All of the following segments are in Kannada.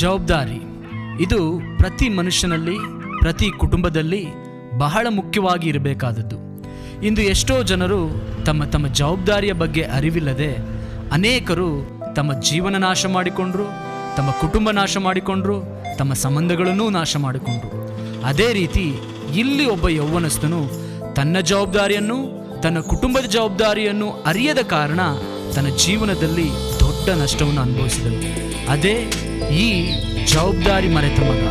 ಜವಾಬ್ದಾರಿ. ಇದು ಪ್ರತಿ ಮನುಷ್ಯನಲ್ಲಿ, ಪ್ರತಿ ಕುಟುಂಬದಲ್ಲಿ ಬಹಳ ಮುಖ್ಯವಾಗಿ ಇರಬೇಕಾದದ್ದು. ಇಂದು ಎಷ್ಟೋ ಜನರು ತಮ್ಮ ತಮ್ಮ ಜವಾಬ್ದಾರಿಯ ಬಗ್ಗೆ ಅರಿವಿಲ್ಲದೆ ಅನೇಕರು ತಮ್ಮ ಜೀವನ ನಾಶ ಮಾಡಿಕೊಂಡ್ರು, ತಮ್ಮ ಕುಟುಂಬ ನಾಶ ಮಾಡಿಕೊಂಡ್ರು, ತಮ್ಮ ಸಂಬಂಧಗಳನ್ನೂ ನಾಶ ಮಾಡಿಕೊಂಡ್ರು. ಅದೇ ರೀತಿ ಇಲ್ಲಿ ಒಬ್ಬ ಯೌವನಸ್ಥನು ತನ್ನ ಜವಾಬ್ದಾರಿಯನ್ನು, ತನ್ನ ಕುಟುಂಬದ ಜವಾಬ್ದಾರಿಯನ್ನು ಅರಿಯದ ಕಾರಣ ತನ್ನ ಜೀವನದಲ್ಲಿ ದೊಡ್ಡ ನಷ್ಟವನ್ನು ಅನುಭವಿಸಿದನು. ಅದೇ ಈ ಜವಾಬ್ದಾರಿ ಮರೆತ ಮಗ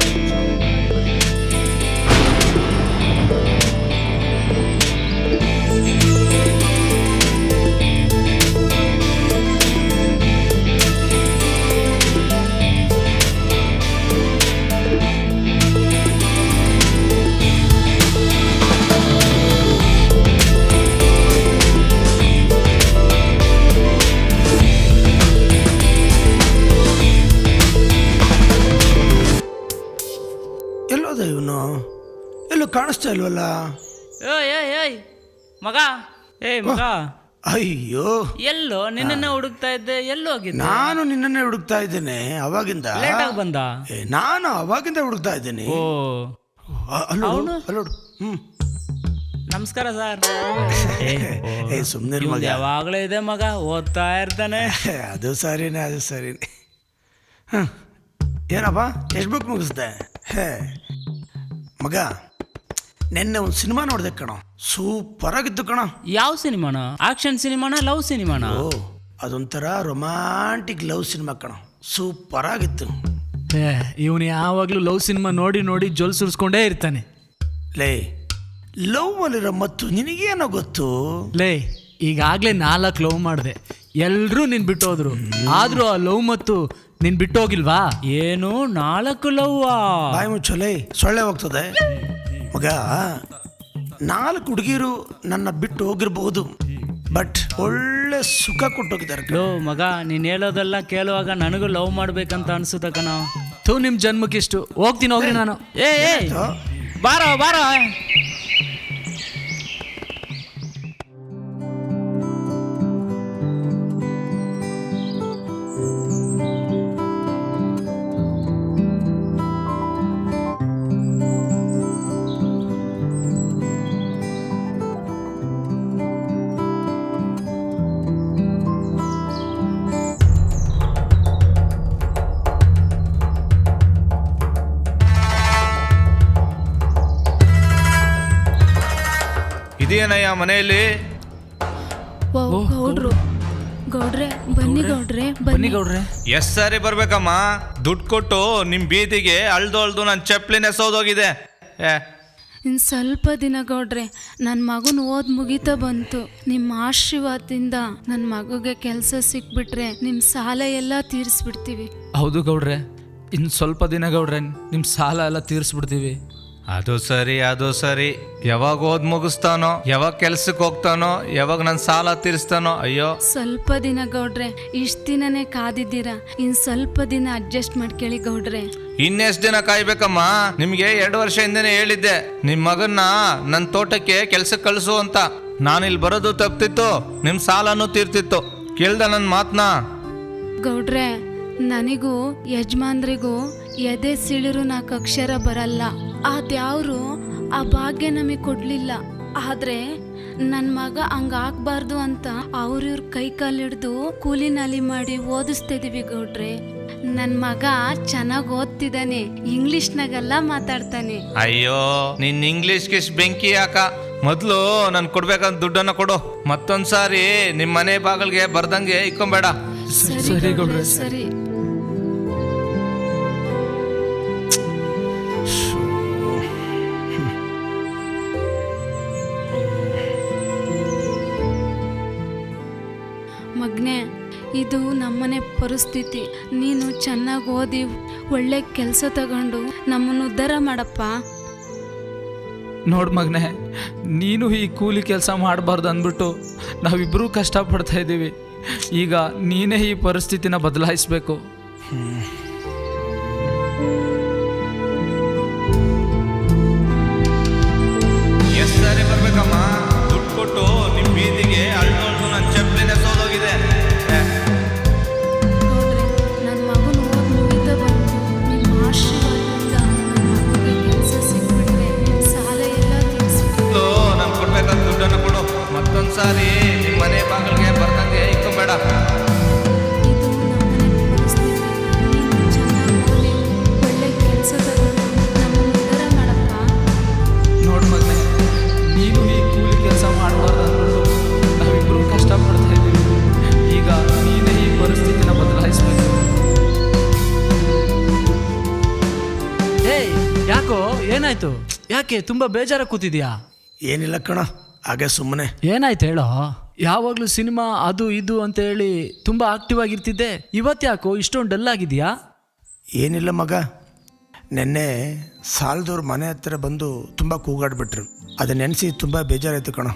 ಎಲ್ಲೋದ ಇವನು? ಎಲ್ಲೂ ಕಾಣಿಸ್ತಾ ಇಲ್ವಲ್ಲ? ಏಯ್ ಏಯ್ ಏಯ್ ಮಗ. ಏಯ್ ಮಗ. ಅಯ್ಯೋ. ಎಲ್ಲೋ ನಿನ್ನನ್ನ ಹುಡುಕ್ತಾ ಇದ್ದೆ ಎಲ್ಲೋ ಹೋಗಿದ್ದೆ ನಾನು ನಿನ್ನನ್ನೇ ಹುಡುಕ್ತಾ ಇದ್ದೇನೆ ಅವಾಗಿಂದ? ಲೇಟ್ ಆಗಿ ಬಂದ? ಏ, ನಾನು ಅವಾಗಿಂದ ಹುಡುಕ್ತಾ ಇದ್ದೇನೆ. ಓ. ಹಲೋ ಅಲ್ಲೋಡು ಹ್ಮ್. ನಮಸ್ಕಾರ ಸರ್. ಏ ಸುಮ್ಮನೆ ಮಗ. ಯಾವಾಗಲೂ ಇದೆ ಮಗ ಓದ್ತಾ ಇರ್ತಾನೆ. ಏ, ಅದು ಸರಿನೇ ಅದು ಸರಿನೇ. ಹ್ಮ್. ಏನಪ್ಪ ಎಷ್ಟು ಬುಕ್ ಮುಗಿಸ್ದೆ? ಹೇ ಮಗ ನಿನ್ನೆ ಒಂದು ಸಿನಿಮಾ ನೋಡಿದೆ ಕಣ. ಸೂಪರ್ ಆಗಿತ್ತು ಕಣ. ಯಾವ ಸಿನಿಮಾನ? ಆಕ್ಷನ್ ಸಿನಿಮಾನ ಲವ್ ಸಿನಿಮಾನ? ಓ ಅದೊಂಥರ ರೊಮ್ಯಾಂಟಿಕ್ ಲವ್ ಸಿನಿಮಾ ಕಣ. ಸೂಪರ್ ಆಗಿತ್ತು ಇವನು ಯಾವಾಗಲೂ ಲವ್ ಸಿನಿಮಾ ನೋಡಿ ನೋಡಿ ಜೊಲ್ ಸುರಿಸ್ಕೊಂಡೇ ಇರ್ತಾನೆ. ಲೇ ಲವ್ ಅಲ್ಲಿರೋ ಮತ್ತು ನಿನಗೇನೋ ಗೊತ್ತು? ಲೇ ಈಗಾಗಲೇ ನಾಲ್ಕು ಲವ್ ಮಾಡಿದೆ. ಎಲ್ಲರೂ ನಿನ್ ಬಿಟ್ಟು ಆದರೂ ಆದ್ರೂ ಆ ಲವ್ ಮತ್ತು ನಿನ್ ಬಿಟ್ಟು ಹೋಗಿಲ್ವಾ ಏನು ನಾಲ್ಕು ಲವ್ವಾ. ಬಾಯಿ ಮುಚ್ಚಲೇ ಸೊಳ್ಳೆ ಹೋಗ್ತದೆ. ಮಗ ನಾಲ್ಕು ಹುಡುಗಿರು ನನ್ನ ಬಿಟ್ಟು ಹೋಗಿರಬಹುದು. ಬಟ್ ಒಳ್ಳೆ ಸುಖ ಕೊಟ್ಟೋಗಿದ್ದಾರೆ ಲೋ ಮಗ ನೀನ್ ಹೇಳೋದೆಲ್ಲ ಕೇಳುವಾಗ ನನಗೂ ಲವ್ ಮಾಡ್ಬೇಕಂತ ಅನ್ಸುತ್ತ ಕಣ. ಥೂ ನಿಮ್ ಜನ್ಮಕ್ಕಿಷ್ಟು. ಹೋಗ್ತೀನಿ ಹೋಗ್ರಿ ನಾನು. ಏ ಏ. ಬಾರೋ ಬಾರೋ. ಇದೇನಯ್ಯ ಮನೆಯಲ್ಲಿ? ಓ ಗೌಡ್ರು. ಗೌಡ್ರೆ. ಬನ್ನಿ ಗೌಡ್ರೆ? ಬನ್ನಿ. ಗೌಡ್ರೆ. ಎಷ್ಟ್ ಸಾರಿ ಬರ್ಬೇಕಮ್ಮ. ದುಡ್ಡು ಕೊಟ್ಟು ನಿಮ್ ಬೀದಿಗೆ ಅಳ್ದು ಅಳ್ದು ನನ್ನ ಚಪ್ಲಿನ ಎಸೋದೋಗಿದೆ. ಏ. ಇನ್ನು ಸ್ವಲ್ಪ ದಿನ ಗೌಡ್ರೆ ನನ್ನ ಮಗನ ಓದ್ ಮುಗಿತ ಬಂತು. ನಿಮ್ಮ ಆಶೀರ್ವಾದದಿಂದ ನನ್ನ ಮಗುಗೆ ಕೆಲಸ ಸಿಕ್ಬಿಟ್ರೆ ನಿಮ್ಮ ಸಾಲ ಎಲ್ಲ ತೀರಿಸ್ಬಿಡ್ತೀವಿ. ಹೌದು ಗೌಡ್ರೆ. ಇನ್ನು ಸ್ವಲ್ಪ ದಿನ ಗೌಡ್ರೆ ನಿಮ್ ಸಾಲ ಎಲ್ಲ ತೀರಿಸ್ಬಿಡ್ತೀವಿ. ಅದು ಸರಿ ಅದು ಸರಿ. ಯಾವಾಗ ಓದ್ ಮುಗಿಸ್ತಾನೋ ಯಾವಾಗ ಕೆಲ್ಸಕ್ಕೆ ಹೋಗ್ತಾನೋ ಯಾವಾಗ ನನ್ನ ಸಾಲ ತೀರಿಸ್ತಾನೋ ಅಯ್ಯೋ. ಸ್ವಲ್ಪ ದಿನ ಗೌಡ್ರೆ ಇಷ್ಟ ದಿನನೇ ಕಾದಿದ್ದೀರಾ? ಇನ್ ಸ್ವಲ್ಪ ದಿನ ಅಡ್ಜಸ್ಟ್ ಮಾಡ್ಕೇಳಿ ಗೌಡ್ರೆ. ಇನ್ನೆಷ್ಟ್ ದಿನ ಕಾಯ್ಬೇಕಮ್ಮ? ನಿಮ್ಗೆ ಎರಡು ವರ್ಷ ಹಿಂದೆನೆ ಹೇಳಿದ್ದೆ. ನಿಮ್ ಮಗನ್ನ ನನ್ನ ತೋಟಕ್ಕೆ ಕೆಲ್ಸಕ್ಕೆ ಕಳಿಸು ಅಂತ. ನಾನು ಇಲ್ಲಿ ಬರೋದು ತಪ್ತಿತ್ತು ನಿಮ್ ಸಾಲನೂ ತೀರ್ತಿತ್ತು. ಕೇಳ್ದ ನನ್ನ ಮಾತ್ನಾ? ಗೌಡ್ರೆ ನನಗೂ ಯಜಮಾನ್ರಿಗೂ ಎದೆ ಸಿಳಿರು ನಾಲ್ಕು ಅಕ್ಷರ ಬರಲ್ಲ. ಅದ್ಯಾವ್ರು ಆ ಭಾಗ್ಯ ನಮಗೆ ಕೊಡಲಿಲ್ಲ. ಆದ್ರೆ ನನ್ನ ಮಗ ಹಂಗಾಗಬಾರ್ದು ಅಂತ ಅವ್ರಿವ್ರ ಕೈ ಕಾಲು ಹಿಡ್ದು ಕೂಲಿ ನಾಲಿ ಮಾಡಿ ಓದಿಸ್ತಿದೀವಿ ಗೌಡ್ರೆ. ನನ್ನ ಮಗ ಚೆನ್ನಾಗಿ ಓದ್ತಿದ್ದಾನೆ ಇಂಗ್ಲಿಷ್ನಾಗೆಲ್ಲ ಮಾತಾಡ್ತಾನೆ. ಅಯ್ಯೋ ನಿನ್ ಇಂಗ್ಲಿಷ್ ಗಿಶ್ ಬೆಂಕಿ ಯಾಕ ಮೊದ್ಲು ನನ್ ಕೊಡ್ಬೇಕಂತ ದುಡ್ಡನ್ನ ಕೊಡು ಮತ್ತೊಂದ್ಸಾರಿ ನಿಮ್ ಮನೆ ಬಾಗಿಲ್ಗೆ ಬರ್ದಂಗೆ ಇಕ್ಕೊಂಬೇಡ. ಸರಿ ಗೌಡ್ರೆ, ಸರಿ. ಇದು ನಮ್ಮನೆ ಪರಿಸ್ಥಿತಿ. ನೀನು ಚೆನ್ನಾಗಿ ಓದಿ ಒಳ್ಳೆ ಕೆಲಸ ತಗೊಂಡು ನಮ್ಮನ್ನು ಉದ್ಧಾರ ಮಾಡಪ್ಪ. ನೋಡ್ ಮಗ್ನೆ ನೀನು ಈ ಕೂಲಿ ಕೆಲಸ ಮಾಡಬಾರ್ದು ಅಂದ್ಬಿಟ್ಟು ನಾವಿಬ್ಬರೂ ಕಷ್ಟಪಡ್ತಾ ಇದ್ದೀವಿ ಈಗ ನೀನೇ ಈ ಪರಿಸ್ಥಿತಿನ ಬದಲಾಯಿಸ್ಬೇಕು. ಯಾಕೆ ತುಂಬ ಬೇಜಾರ ಕೂತಿದ್ಯಾ? ಏನಿಲ್ಲ ಕಣ ಹಾಗೆ ಸುಮ್ಮನೆ ಏನಾಯ್ತು ಹೇಳೋ? ಯಾವಾಗಲೂ ಸಿನಿಮಾ ಅದು ಇದು ಅಂತ ಹೇಳಿ ತುಂಬ ಆಕ್ಟಿವ್ ಆಗಿರ್ತಿದ್ದೆ. ಇವತ್ತ್ಯಾಕೋ ಇಷ್ಟೊಂದು ಡಲ್ ಆಗಿದೆಯಾ? ಏನಿಲ್ಲ ಮಗ. ನೆನ್ನೆ ಸಾಲದವ್ರ ಮನೆ ಹತ್ರ ಬಂದು ತುಂಬ ಕೂಗಾಡ್ಬಿಟ್ರು. ಅದ ನೆನೆಸಿ ತುಂಬ ಬೇಜಾರಾಯ್ತು ಕಣ.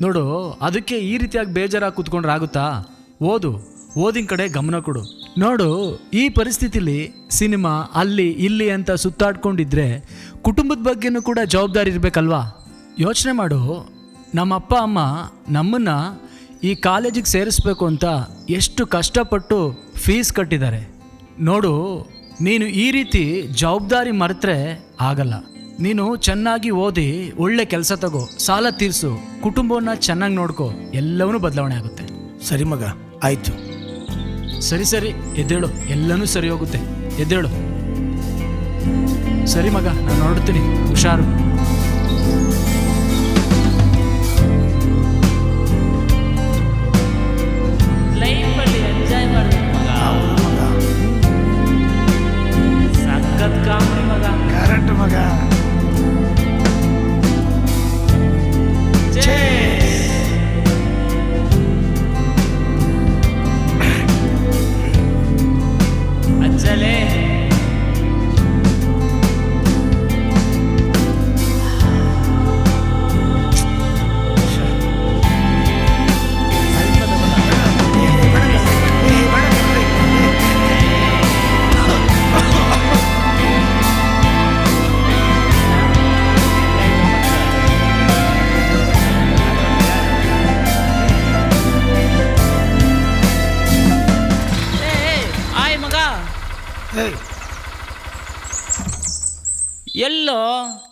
ನೋಡು ಅದಕ್ಕೆ ಈ ರೀತಿಯಾಗಿ ಬೇಜಾರಾಗಿ ಕೂತ್ಕೊಂಡ್ರೆ ಆಗುತ್ತಾ ಓದು ಓದಿನ ಕಡೆ ಗಮನ ಕೊಡು. ನೋಡು, ಈ ಪರಿಸ್ಥಿತಿಲಿ ಸಿನಿಮಾ ಅಲ್ಲಿ, ಇಲ್ಲಿ ಅಂತ ಸುತ್ತಾಡ್ಕೊಂಡಿದ್ರೆ ಕುಟುಂಬದ ಬಗ್ಗೆನೂ ಕೂಡ ಜವಾಬ್ದಾರಿ ಇರಬೇಕಲ್ವಾ? ಯೋಚನೆ ಮಾಡು. ನಮ್ಮ ಅಪ್ಪ, ಅಮ್ಮ ನಮ್ಮನ್ನು ಈ ಕಾಲೇಜಿಗೆ ಸೇರಿಸ್ಬೇಕು ಅಂತ ಎಷ್ಟು ಕಷ್ಟಪಟ್ಟು ಫೀಸ್ ಕಟ್ಟಿದ್ದಾರೆ. ನೋಡು, ನೀನು ಈ ರೀತಿ ಜವಾಬ್ದಾರಿ ಮರೆತ್ರೆ ಆಗಲ್ಲ. ನೀನು ಚೆನ್ನಾಗಿ ಓದಿ, ಒಳ್ಳೆ ಕೆಲಸ ತಗೋ, ಸಾಲ ತೀರಿಸು, ಕುಟುಂಬವನ್ನ ಚೆನ್ನಾಗಿ ನೋಡ್ಕೋ, ಎಲ್ಲವನ್ನೂ ಬದಲಾವಣೆ ಆಗುತ್ತೆ. ಸರಿ ಮಗ, ಆಯಿತು. ಸರಿ ಸರಿ ಎದ್ದೇಳು. ಎಲ್ಲನೂ ಸರಿ ಹೋಗುತ್ತೆ. ಎದ್ದೇಳು. ಸರಿ ಮಗ ನಾನು ನೋಡ್ತೀನಿ ಹುಷಾರು.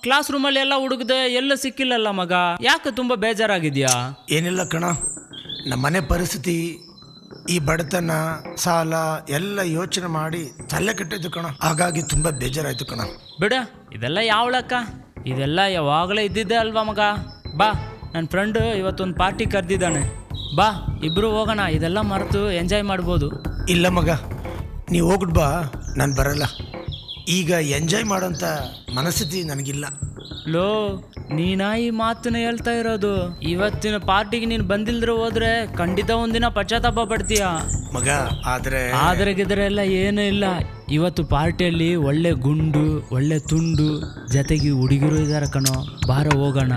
ಕ್ಲಾಸ್ ರೂಮಲ್ಲಿ ಎಲ್ಲ ಹುಡುಗದೆ ಎಲ್ಲ ಸಿಕ್ಕಿಲ್ಲಲ್ಲ ಮಗ? ಯಾಕೆ ತುಂಬಾ ಬೇಜಾರಾಗಿದ್ಯಾ? ಏನಿಲ್ಲ ಕಣ. ನಮ್ಮ ಮನೆ ಪರಿಸ್ಥಿತಿ ಈ ಬಡತನ ಸಾಲ ಎಲ್ಲ ಯೋಚನೆ ಮಾಡಿ ತಲೆ ಕೆಟ್ಟಿದ್ದು ಕಣ. ಹಾಗಾಗಿ ತುಂಬ ಬೇಜಾರಾಯ್ತು ಕಣ. ಬಿಡ ಇದೆಲ್ಲ ಯಾವಳಕ್ಕ ಇದೆಲ್ಲ ಯಾವಾಗಲೇ ಇದ್ದಿದ್ದೆ ಅಲ್ವಾ ಮಗ? ಬಾ ನನ್ನ ಫ್ರೆಂಡ್ ಇವತ್ತೊಂದು ಪಾರ್ಟಿ ಕರೆದಿದ್ದಾನೆ. ಬಾ ಇಬ್ರು ಹೋಗೋಣ. ಇದೆಲ್ಲ ಮರೆತು ಎಂಜಾಯ್ ಮಾಡ್ಬೋದು. ಇಲ್ಲ ಮಗ ನೀವು ಹೋಗ್ಬಿಟ್ ಬಾ ನಾನು ಬರಲ್ಲ. ಈಗ ಎಂಜಾಯ್ ಮಾಡೋಂಥ ಮನಸ್ಥಿತಿ ನನಗಿಲ್ಲ. ಲೋ ನೀನಾ ಈ ಮಾತನ್ನ ಹೇಳ್ತಾ ಇರೋದು? ಇವತ್ತಿನ ಪಾರ್ಟಿಗೆ ನೀನು ಬಂದಿಲ್ದ್ರೆ ಹೋದ್ರೆ ಖಂಡಿತ ಒಂದಿನ ಪಶ್ಚಾತ್ತಾಪ ಪಡ್ತೀಯ? ಮಗ ಆದರೆ ಆದ್ರೆ ಗಿದ್ರೆ ಎಲ್ಲ ಏನೂ ಇಲ್ಲ. ಇವತ್ತು ಪಾರ್ಟಿಯಲ್ಲಿ ಒಳ್ಳೆ ಗುಂಡು ಒಳ್ಳೆ ತುಂಡು ಜೊತೆಗೆ ಹುಡುಗಿರು ಇದಾರೆ ಕಣೋ. ಬಾರ ಹೋಗೋಣ.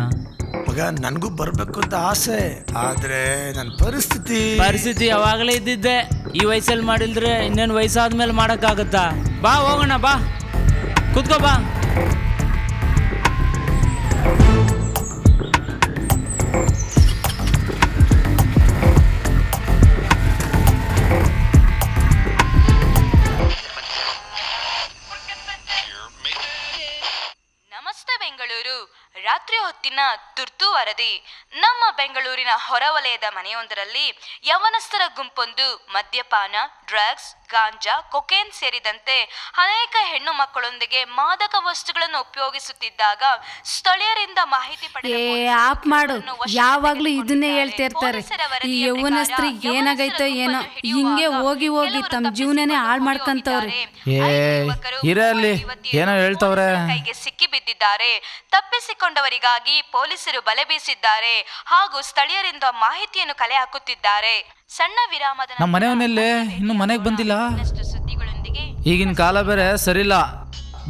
ಮಗ ನನಗೂ ಬರಬೇಕು ಅಂತ ಆಸೆ. ಆದರೆ ನನ್ನ ಪರಿಸ್ಥಿತಿ ಪರಿಸ್ಥಿತಿ ಯಾವಾಗಲೇ ಇದ್ದಿದ್ದೆ. ಈ ವಯಸ್ಸಲ್ಲಿ ಮಾಡಿಲ್ದ್ರೆ ಇನ್ನೇನು ವಯಸ್ಸಾದ್ಮೇಲೆ ಮಾಡೋಕ್ಕಾಗತ್ತಾ? ಬಾ ಹೋಗೋಣ ಬಾ. ಕುತ್ಕೋ ಬಾ. ಬೆಂಗಳೂರು. ರಾತ್ರಿ ಹೊತ್ತಿನ ತುರ್ತು ವರದಿ. ನಮ್ಮ ಬೆಂಗಳೂರಿನ ಹೊರವಲಯದ ಮನೆಯೊಂದರಲ್ಲಿ ಯವನಸ್ಥರ ಗುಂಪೊಂದು ಮದ್ಯಪಾನ ಡ್ರಗ್ಸ್ ಗಾಂಜಾ ಕೊಕೇನ್ ಸೇರಿದಂತೆ ಅನೇಕ ಹೆಣ್ಣು ಮಕ್ಕಳೊಂದಿಗೆ ಮಾದಕ ವಸ್ತುಗಳನ್ನು ಉಪಯೋಗಿಸುತ್ತಿದ್ದಾಗ ಸ್ಥಳೀಯರಿಂದ ಮಾಹಿತಿ ಆಪ್ ಮಾಡು. ಯಾವಾಗ್ಲೂ ಇದನ್ನೇ ಹೇಳ್ತಿರ್ತಾರೆ ಹೇಳ್ತಾ ಇರ್ತಾರೆ. ಪೊಲೀಸರ ಈ ಏನಾಗೈತೋ ಏನೋ. ಹಿಂಗೆ ಹೋಗಿ ಹೋಗಿ ತಮ್ಮ ಜೀವನನೇ ಹಾಳು ಮಾಡ್ಕಂತವ್ರೆ. ಏನೋ ಹೇಳ್ತವ್ರೆ. ಕೈಗೆ ಸಿಕ್ಕಿ ಬಿದ್ದಿದ್ದಾರೆ ತಪ್ಪಿಸಿಕೊಂಡವರಿಗಾಗಿ ಪೊಲೀಸರು ಬಲೆ ಬೀಸಿದ್ದಾರೆ ಹಾಗೂ ಸ್ಥಳೀಯರಿಂದ ಮಾಹಿತಿಯನ್ನು ಕಲೆ ಹಾಕುತ್ತಿದ್ದಾರೆ. ಸಣ್ಣ ವಿರಾಮದ ನಮ್ಮ ಮನೆಯವನಲ್ಲೇ ಇನ್ನು ಮನೆಗೆ ಬಂದಿಲ್ಲ? ಇನ್ನಷ್ಟು ಸುದ್ದಿಗಳೊಂದಿಗೆ ಈಗಿನ ಕಾಲ ಬೇರೆ ಸರಿಲ್ಲ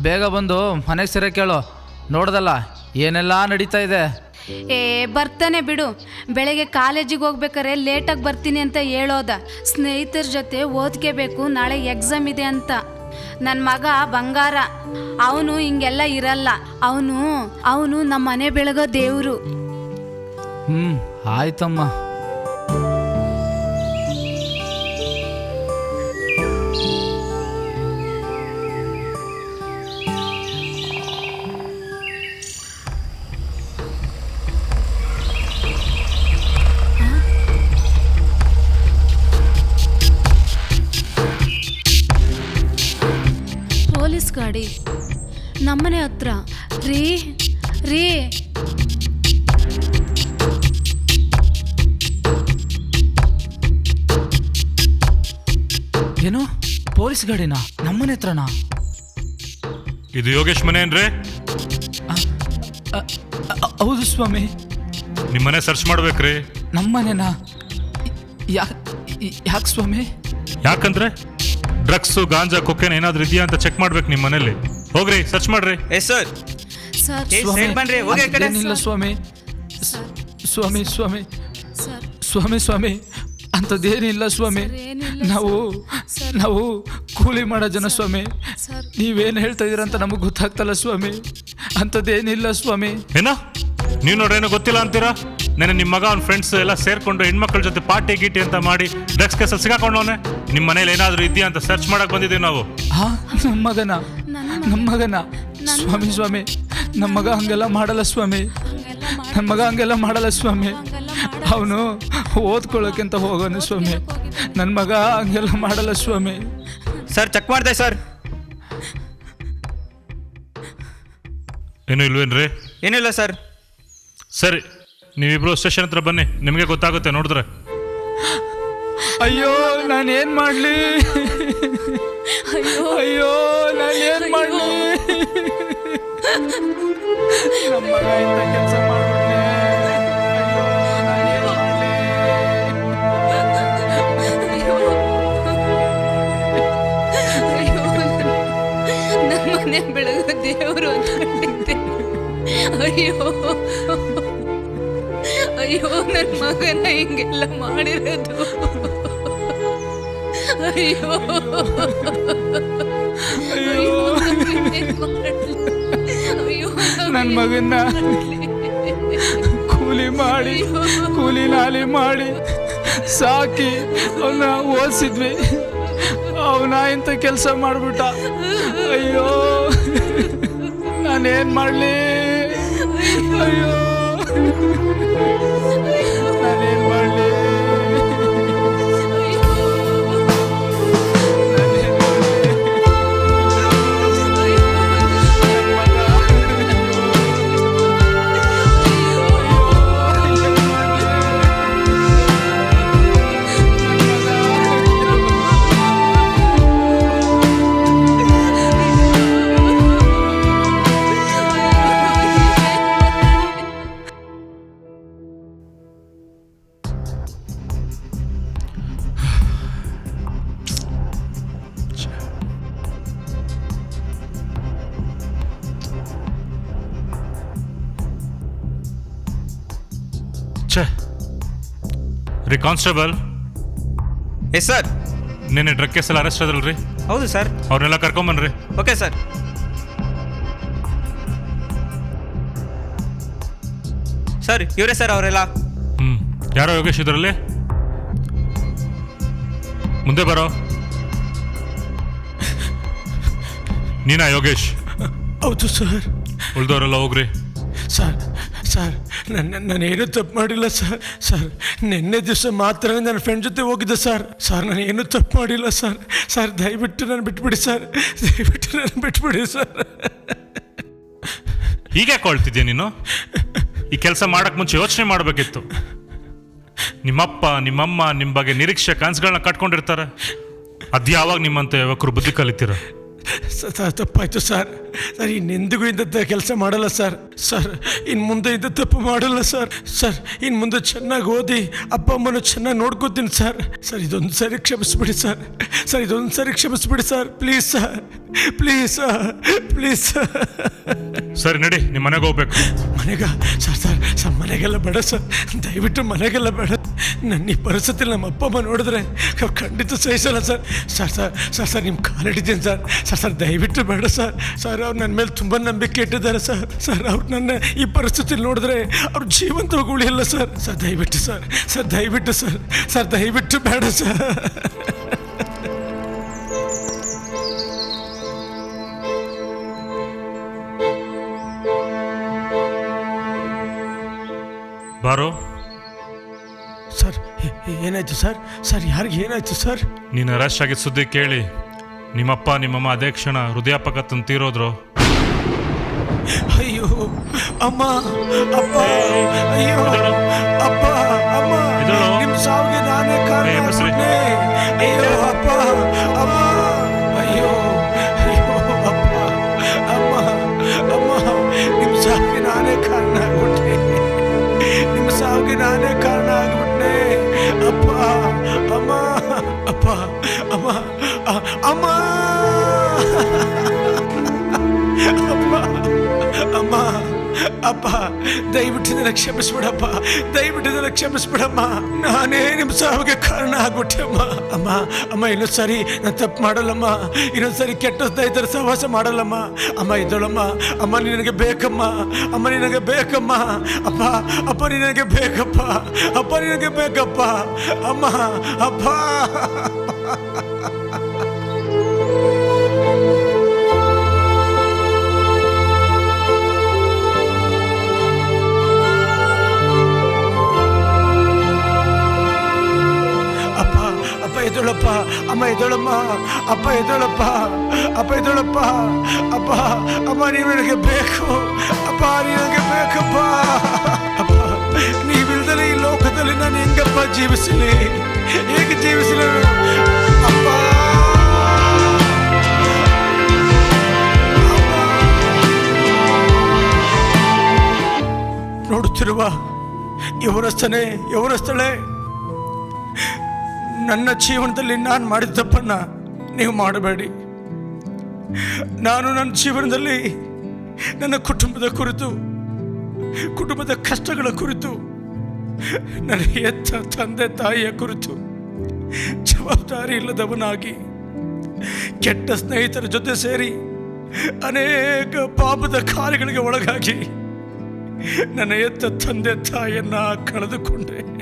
ಬೇಗ ಬಂದು ಮನೆಗೆ ಸೇರ ಕೇಳು. ನೋಡ್ದಲ್ಲ ಏನೆಲ್ಲ ನಡೀತಾ ಇದೆ? ಏ ಬರ್ತಾನೆ ಬಿಡು. ಬೆಳಗ್ಗೆ ಕಾಲೇಜಿಗೆ ಹೋಗ್ಬೇಕಾರೆ ಲೇಟಾಗಿ ಬರ್ತೀನಿ ಅಂತ ಹೇಳೋದ. ಸ್ನೇಹಿತರ ಜೊತೆ ಓದ್ಕೋಬೇಕು ನಾಳೆ ಎಕ್ಸಾಮ್ ಇದೆ ಅಂತ. ನನ್ನ ಮಗ ಬಂಗಾರ. ಅವನು ಹಿಂಗೆಲ್ಲ ಇರಲ್ಲ. ಅವನು ಅವನು ನಮ್ಮ ಮನೆ ಬೆಳಗೋ ದೇವರು. ಹ್ಞೂ ಆಯ್ತಮ್ಮ. ಗಾಡಿನಾ ನಮ್ಮನೆ ಹತ್ರನಾ? ಇದು ಯೋಗೇಶ್ ಮನೆ ಏನ್ರಿ? ಅ- ಅ- ಹೌದು ಸ್ವಾಮಿ. ನಿಮ್ಮನೆ ಸರ್ಚ್ ಮಾಡ್ಬೇಕ್ರಿ. ನಮ್ಮನೆನಾ? ಯಾಕೆ ಸ್ವಾಮಿ? ಯಾಕಂದ್ರೆ ಡ್ರಗ್ಸ್ ಗಾಂಜಾ ಕೊಕೇನ್ ಏನಾದ್ರೂ ಇದೆಯಾ ಅಂತ ಚೆಕ್ ಮಾಡ್ಬೇಕು ನಿಮ್ಮ ಮನೇಲಿ. ಹೋಗ್ರಿ ಸರ್ಚ್ ಮಾಡ್ರಿ. Yes sir. ಸರ್ ಏ, ಸೈಡ್ ಬನ್ರಿ, ಹೋಗಿ ಆ ಕಡೆ. ಏನಿಲ್ಲ ಸ್ವಾಮಿ. ಸರ್. ಸ್ವಾಮಿ ಸ್ವಾಮಿ. ಸರ್. ಸ್ವಾಮಿ ಸ್ವಾಮಿ. ಅಂಥದ್ದೇನಿಲ್ಲ ಸ್ವಾಮಿ. ಸರ್, ನಾವು. ನಾವು ಕೂಲಿ ಮಾಡೋ ಜನ ಸ್ವಾಮಿ. ನೀವೇನು ಹೇಳ್ತಾ ಇದೀರ ಅಂತ ನಮಗೆ ಗೊತ್ತಾಗ್ತಲ್ಲ ಸ್ವಾಮಿ. ಅಂಥದ್ದೇನಿಲ್ಲ ಸ್ವಾಮಿ. ಏನ? ನೀವು ನೋಡ್ರೇನೋ ಗೊತ್ತಿಲ್ಲ ಅಂತೀರಾ? ನೆನೆ ನಿಮ್ಮ ಮಗ ಅವ್ನ ಫ್ರೆಂಡ್ಸ್ ಎಲ್ಲ ಸೇರ್ಕೊಂಡು ಹೆಣ್ಮಕ್ಳ ಜೊತೆ ಪಾರ್ಟಿ ಗೀಟಿ ಅಂತ ಮಾಡಿ ಡ್ರಗ್ಸ್ ಕೇಸಲ್ಲಿ ಸಿಗಾಕೊಂಡವನೆ. ನಿಮ್ಮ ಮನೇಲಿ ಏನಾದರೂ ಇದೆಯಾ ಅಂತ ಸರ್ಚ್ ಮಾಡಕ್ ಬಂದಿದ್ದೀವಿ ನಾವು. ಹಾ? ನಮ್ಮ ಮಗನ? ನಮ್ಮ ಮಗನ? ಸ್ವಾಮಿ ಸ್ವಾಮಿ. ನಮ್ಮ ಮಗ ಹಂಗೆಲ್ಲ ಮಾಡಲ್ಲ ಸ್ವಾಮಿ. ನಮ್ಮ ಮಗ ಹಂಗೆಲ್ಲ ಮಾಡಲ್ಲ ಸ್ವಾಮಿ. ಅವನು ಓದ್ಕೊಳ್ಳೋಕ್ಕಿಂತ ಹೋಗೋನು ಸ್ವಾಮಿ. ನನ್ನ ಮಗ ಹಂಗೆಲ್ಲ ಮಾಡಲ್ಲ ಸ್ವಾಮಿ. ಸರ್ ಚೆಕ್ ಮಾಡಿದೆ ಸರ್. ಏನೂ ಇಲ್ವೇನ್ರಿ? ಏನಿಲ್ಲ ಸರ್. ಸರಿ ನೀವಿಬ್ರು ಸ್ಟೇಷನ್ ಹತ್ರ ಬನ್ನಿ. ನಿಮಗೆ ಗೊತ್ತಾಗುತ್ತೆ ನೋಡಿದ್ರೆ. ಅಯ್ಯೋ ನಾನು ಏನು ಮಾಡಲಿ? ಅಯ್ಯೋ. ಅಯ್ಯೋ ಏನು ಮಾಡಲಿ? ನಮ್ಮ ಮಗ ಇಂಥ ಕೆಲಸ ಮಾಡ್ಬಿಟ್ನೆ ಬೆಳಗು ದೇವರು ಅಂದ್ಕೊಂಡಿದ್ದೆ ಅಯ್ಯೋ. ಅಯ್ಯೋ ನನ್ನ ಮಗನ ಹಿಂಗೆಲ್ಲ ಮಾಡಿರೋದು. ಅಯ್ಯೋ. ಅಯ್ಯೋ ಅಯ್ಯೋ ನನ್ನ ಮಗನ್ನ ಕೂಲಿ ಮಾಡಿ ಕೂಲಿ ನಾಲಿ ಮಾಡಿ ಸಾಕಿ ಅವನ್ನ ಓದಿಸಿದ್ವಿ ಅವನ ಇಂತ ಕೆಲಸ ಮಾಡಿಬಿಟ್ಟ. ಅಯ್ಯೋ ನಾನೇನು ಮಾಡ್ಲಿ? ಅಯ್ಯೋ. ಕಾನ್ಸ್ಟೇಬಲ್ ಎಸ್ ಸರ್ ನಿನ್ನೆ ಡ್ರಗ್ ಕೇಸಲ್ಲಿ ಅರೆಸ್ಟ್ ಆದ್ರಲ್ರಿ? ಹೌದು ಸರ್ ಅವ್ರನ್ನೆಲ್ಲ ಕರ್ಕೊಂಬನ್ರಿ ಓಕೆ ಸರ್ ಸರ್ ಇವರೇ ಸರ್ ಅವರೆಲ್ಲ? ಹ್ಞೂ ಯಾರೋ ಯೋಗೇಶ್ ಇದರಲ್ಲಿ? ಮುಂದೆ ಬರೋ. ನೀನಾ ಯೋಗೇಶ್? ಹೌದು ಸರ್ ಉಳ್ದವರೆಲ್ಲ ಹೋಗ್ರಿ. ಸರ್ ಸರ್ ನನ್ನ ನಾನೇನು ತಪ್ಪು ಮಾಡಿಲ್ಲ, ಸರ್. ಸರ್, ನಿನ್ನೆ ದಿವಸ ಮಾತ್ರ ನನ್ನ ಫ್ರೆಂಡ್ ಜೊತೆ ಹೋಗಿದ್ದೆ, ಸರ್. ಸರ್, ನಾನು ಏನು ತಪ್ಪು ಮಾಡಿಲ್ಲ, ಸರ್. ಸರ್, ದಯವಿಟ್ಟು ನಾನು ಬಿಟ್ಬಿಡಿ, ಸರ್. ದಯವಿಟ್ಟು ನಾನು ಬಿಟ್ಬಿಡಿ, ಸರ್. ಹೀಗೆ ಕೊಳ್ತಿದ್ಯಾ ನೀನು? ಈ ಕೆಲಸ ಮಾಡಕ್ ಮುಂಚೆ ಯೋಚನೆ ಮಾಡಬೇಕಿತ್ತು. ನಿಮ್ಮಪ್ಪ, ನಿಮ್ಮಮ್ಮ ನಿಮ್ಮ ಬಗ್ಗೆ ನಿರೀಕ್ಷೆ ಕನಸುಗಳನ್ನ ಕಟ್ಕೊಂಡಿರ್ತಾರೆ. ಅದ್ಯಾವಾಗ ನಿಮ್ಮಂತ ಯುವಕರು ಬುದ್ಧಿ ಕಲಿತೀರ? ಸರ್ ತಪ್ಪಾಯ್ತು ಸರ್. ಸರ್ ಇನ್ನೆಂದಿಗೂ ಇಂಥ ಕೆಲಸ ಮಾಡಲ್ಲ ಸರ್. ಸರ್ ಇನ್ನು ಮುಂದೆ ಇಂಥ ತಪ್ಪು ಮಾಡಲ್ಲ ಸರ್. ಸರ್ ಇನ್ನು ಮುಂದೆ ಚೆನ್ನಾಗಿ ಓದಿ ಅಪ್ಪ ಅಮ್ಮನ ಚೆನ್ನಾಗಿ ನೋಡ್ಕೋತೀನಿ ಸರ್. ಸರ್ ಇದೊಂದು ಸರಿ ಕ್ಷಮಿಸ್ಬಿಡಿ ಸರ್. ಸರ್ ಇದೊಂದು ಸರಿ ಕ್ಷಮಿಸ್ಬಿಡಿ sir. Please sir. Please sir. Please sir. ಸರಿ ನಡಿ ನಿಮ್ಮ ಮನೆಗೆ ಹೋಗ್ಬೇಕು. ಮನೆಗ ಸರ್ ಸರ್ ಸರ್ ಮನೆಗೆಲ್ಲ ಬೇಡ ಸರ್. ದಯವಿಟ್ಟು ಮನೆಗೆಲ್ಲ ಬೇಡ. ನನ್ನ ಈ ಪರಿಸ್ಥಿತಿಲಿ ನಮ್ಮ ಅಪ್ಪ ಅಮ್ಮ ನೋಡಿದ್ರೆ ಖಂಡಿತ ಸಹಿಸಲ್ಲ sir. Sir sir sir sir ನಿಮ್ಮ ಕಾಲಿಟ್ಟಿದ್ದೀನಿ ಸರ್. ಸರ್ ಸರ್ ದಯವಿಟ್ಟು ಬೇಡ ಸರ್. ಸರ್ ಅವ್ರು ನನ್ನ ಮೇಲೆ ತುಂಬ ನಂಬಿಕೆ ಇಟ್ಟಿದ್ದಾರೆ ಸರ್. ಸರ್ ಅವ್ರು ನನ್ನ ಈ ಪರಿಸ್ಥಿತಿ ನೋಡಿದ್ರೆ ಅವ್ರ ಜೀವಂತ ಉಳಿಯಲ್ಲ ಸರ್. ಸರ್ ದಯವಿಟ್ಟು ಸರ್. ಸರ್ ದಯವಿಟ್ಟು ಸರ್. ಸರ್ ದಯವಿಟ್ಟು ಬೇಡ ಸರ್. ಬಾರೋ. ಸರ್ ಏನಾಯ್ತು ಸರ್? ಸರ್ ಯಾರಿಗೆ ಏನಾಯ್ತು ಸರ್? ನೀನು ರಶ್ ಆಗಿದ್ದ ಸುದ್ದಿ ಕೇಳಿ. ನಿಮ್ಮಪ್ಪ ನಿಮ್ಮಮ್ಮ ಅದೇ ಕ್ಷಣ ಹೃದಯಾಪಕತ್ತನ್ನು ತೀರೋದ್ರು ಅಯ್ಯೋ ಅಮ್ಮ ಅಪ್ಪ ಅಯ್ಯೋ. ಅಪ್ಪ ಅಮ್ಮ ನಿಮ್ಮ ನಿಮ್ ಸಾವಿಗೆ ನಾನೇ ಕಾರಣ. ಅಯ್ಯೋ ಅಪ್ಪ ಅಮ್ಮ ಅಯ್ಯೋ ಅಯ್ಯೋ ಅಪ್ಪ ಅಮ್ಮ ಅಮ್ಮ ನಿಮ್ ಸಾವಿಗೆ ನಾನೇ ನಾನೇ ಕಾರಣ ಆಗ್ಬಿಟ್ಟೆ ಅಪ್ಪ ಅಮ್ಮ ಅಪ್ಪ ಅಮ್ಮ ಅಮ್ಮ ಅಪ್ಪ, ದಯವಿಟ್ಟು ನನ್ನ ಕ್ಷಮಿಸ್ಬಿಡಪ್ಪ, ದಯವಿಟ್ಟು ನನ್ನ ಕ್ಷಮಿಸ್ಬಿಡಮ್ಮ. ನಾನೇ ನಿಮ್ಮ ಸಾವಿಗೆ ಕಾರಣ ಆಗ್ಬಿಟ್ಟೆ ಅಮ್ಮ. ಅಮ್ಮ ಅಮ್ಮ, ಇನ್ನೊಂದು ಸರಿ ನಾನು ತಪ್ಪು ಮಾಡಲ್ಲಮ್ಮ. ಇನ್ನೊಂದು ಸರಿ ಕೆಟ್ಟ ಸ್ನೇಹಿತರ ಸಹವಾಸ ಮಾಡಲ್ಲಮ್ಮ. ಅಮ್ಮ, ಇದ್ದಳಮ್ಮ, ಅಮ್ಮ, ನಿನಗೆ ಬೇಕಮ್ಮ. ಅಮ್ಮ, ನಿನಗೆ ಬೇಕಮ್ಮ. ಅಪ್ಪ ಅಪ್ಪ, ನಿನಗೆ ಬೇಕಪ್ಪ. ಅಪ್ಪ, ನಿನಗೆ ಬೇಕಪ್ಪ. ಅಮ್ಮ, ಅಪ್ಪ. ಅಮ್ಮ ಎದ್ದಳಮ್ಮ ಅಪ್ಪ ಎದ್ದಳಪ್ಪ ಅಪ್ಪ ಎದ್ದಳಪ್ಪ, ಅಪ್ಪ, ಅಮ್ಮ ನೀವು ನನಗೆ ಬೇಕು, ಅಪ್ಪ ನೀವು ನನಗೆ ಬೇಕಪ್ಪ. ಅಪ್ಪ ಈ ಲೋಕದಲ್ಲಿ ನಾನು ಹೆಂಗಪ್ಪ ಜೀವಿಸಲಿ? ಹೇಗೆ ಜೀವಿಸಲಿ? ಅಪ್ಪ. ನೋಡುತ್ತಿರುವ ಯವರಸ್ಥನೇ ಯವರಸ್ಥಳೇ ನನ್ನ ಜೀವನದಲ್ಲಿ ನಾನು ಮಾಡಿದ ತಪ್ಪನ್ನ ನೀವು ಮಾಡಬೇಡಿ. ನಾನು ನನ್ನ ಜೀವನದಲ್ಲಿ ನನ್ನ ಕುಟುಂಬದ ಕುರಿತು, ಕುಟುಂಬದ ಕಷ್ಟಗಳ ಕುರಿತು, ನನ್ನ ಎತ್ತ ತಂದೆ, ತಾಯಿಯ ಕುರಿತು ಜವಾಬ್ದಾರಿ ಇಲ್ಲದವನಾಗಿ ಕೆಟ್ಟ ಸ್ನೇಹಿತರ ಜೊತೆ ಸೇರಿ ಅನೇಕ ಪಾಪದ ಕಾರ್ಯಗಳಿಗೆ ಒಳಗಾಗಿ ನನ್ನ ಎತ್ತ ತಂದೆ, ತಾಯಿಯನ್ನ ಕಳೆದುಕೊಂಡೆ.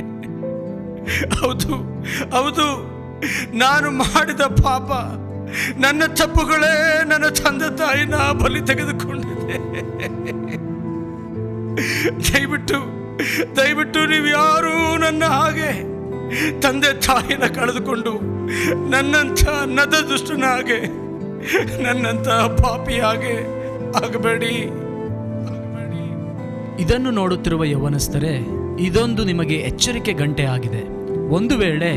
ಹೌದು ಹೌದು. ನಾನು ಮಾಡಿದ ಪಾಪ, ನನ್ನ ತಪ್ಪುಗಳೇ ನನ್ನ ತಂದೆ ತಾಯಿನ ಬಲಿ ತೆಗೆದುಕೊಂಡಿದೆ. ದಯವಿಟ್ಟು ದಯವಿಟ್ಟು ನೀವು ಯಾರೂ ನನ್ನ ಹಾಗೆ ತಂದೆ ತಾಯಿನ ಕಳೆದುಕೊಂಡು ನನ್ನಂಥ ನದ ದುಷ್ಟನ ಹಾಗೆ, ನನ್ನಂಥ ಪಾಪಿ ಹಾಗೆ ಆಗಬೇಡಿ. ಇದನ್ನು ನೋಡುತ್ತಿರುವ ಯವನಸ್ಥರೇ, ಇದೊಂದು ನಿಮಗೆ ಎಚ್ಚರಿಕೆ ಗಂಟೆ ಆಗಿದೆ. ಒಂದು ವೇಳೆ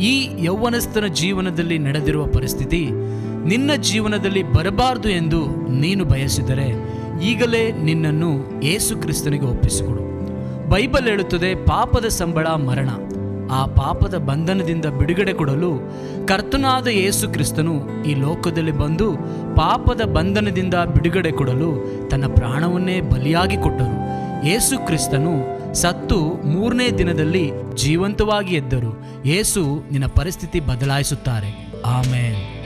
ಈ ಯೌವನಸ್ಥನ ಜೀವನದಲ್ಲಿ ನಡೆದಿರುವ ಪರಿಸ್ಥಿತಿ ನಿನ್ನ ಜೀವನದಲ್ಲಿ ಬರಬಾರದು ಎಂದು ನೀನು ಬಯಸಿದರೆ ಈಗಲೇ ನಿನ್ನನ್ನು ಏಸು ಕ್ರಿಸ್ತನಿಗೆ ಒಪ್ಪಿಸಿಕೊಡು. ಬೈಬಲ್ ಹೇಳುತ್ತದೆ, ಪಾಪದ ಸಂಬಳ ಮರಣ. ಆ ಪಾಪದ ಬಂಧನದಿಂದ ಬಿಡುಗಡೆ ಕೊಡಲು ಕರ್ತನಾದ ಏಸು ಕ್ರಿಸ್ತನು ಈ ಲೋಕದಲ್ಲಿ ಬಂದು ಪಾಪದ ಬಂಧನದಿಂದ ಬಿಡುಗಡೆ ಕೊಡಲು ತನ್ನ ಪ್ರಾಣವನ್ನೇ ಬಲಿಯಾಗಿ ಕೊಟ್ಟನು. ಏಸು ಕ್ರಿಸ್ತನು ಸತ್ತು ಮೂರನೇ ದಿನದಲ್ಲಿ ಜೀವಂತವಾಗಿ ಎದ್ದರು. ಯೇಸು ನಿನ್ನ ಪರಿಸ್ಥಿತಿ ಬದಲಾಯಿಸುತ್ತಾರೆ. ಆಮೇನ್.